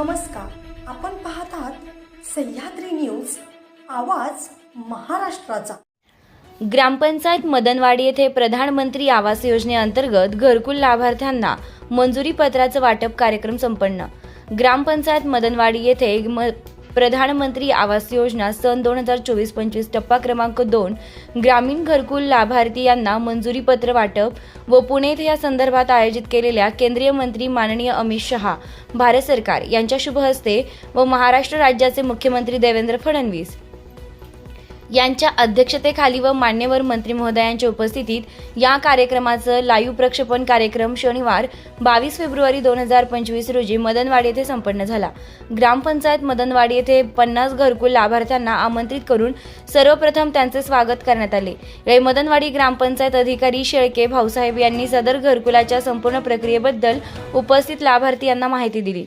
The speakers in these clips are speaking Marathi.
नमस्कार. आपण पाहत आहात सह्याद्री न्यूज आवाज महाराष्ट्राचा. ग्रामपंचायत मदनवाडी येथे प्रधानमंत्री आवास योजनेअंतर्गत घरकुल लाभार्थ्यांना मंजुरी पत्राचं वाटप कार्यक्रम संपन्न. ग्रामपंचायत मदनवाडी येथे म प्रधानमंत्री आवास योजना सन दोन हजार चोवीस पंचवीस टप्पा क्रमांक दोन. ग्रामीण घरकुल लाभार्थी यांना मंजुरी पत्र वाटप व पुणे येथे या संदर्भात आयोजित केलेल्या केंद्रीय मंत्री माननीय अमित शहा भारत सरकार यांच्या शुभ हस्ते व महाराष्ट्र राज्याचे मुख्यमंत्री देवेंद्र फडणवीस यांच्या अध्यक्षतेखाली व मान्यवर मंत्री महोदयांच्या उपस्थितीत या कार्यक्रमाचं लाईव्ह प्रक्षेपण कार्यक्रम शनिवार बावीस फेब्रुवारी दोन हजार पंचवीस रोजी मदनवाडी येथे संपन्न झाला. ग्रामपंचायत मदनवाडी येथे पन्नास घरकुल लाभार्थ्यांना आमंत्रित करून सर्वप्रथम त्यांचे स्वागत करण्यात आले. यावेळी मदनवाडी ग्रामपंचायत अधिकारी शेळके भाऊसाहेब यांनी सदर घरकुलाच्या संपूर्ण प्रक्रियेबद्दल उपस्थित लाभार्थी यांना माहिती दिली.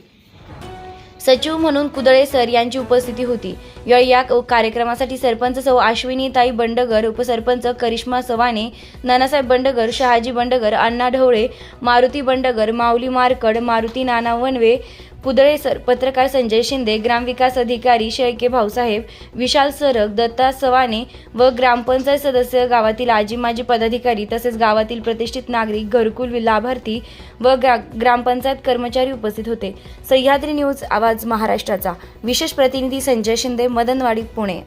सचिव म्हणून कुदळे सर यांची उपस्थिती होती. यावेळी या कार्यक्रमासाठी सरपंच सौ अश्विनीताई बंडगर उपसरपंच करिश्मा सवाने नानासाहेब बंडगर शहाजी बंडगर अण्णा ढवळे मारुती बंडगर माऊली मारकड मारुती नाना वनवे कुदळे सर पत्रकार संजय शिंदे ग्रामविकास अधिकारी शेळके भाऊसाहेब विशाल सरग दत्ता सवाने व ग्रामपंचायत सदस्य गावातील आजी माजी पदाधिकारी तसेच गावातील प्रतिष्ठित नागरिक घरकुल लाभार्थी व ग्रा ग्रामपंचायत कर्मचारी उपस्थित होते. सह्याद्री न्यूज आवाज महाराष्ट्राचा. विशेष प्रतिनिधी संजय शिंदे मदनवाडी पुणे.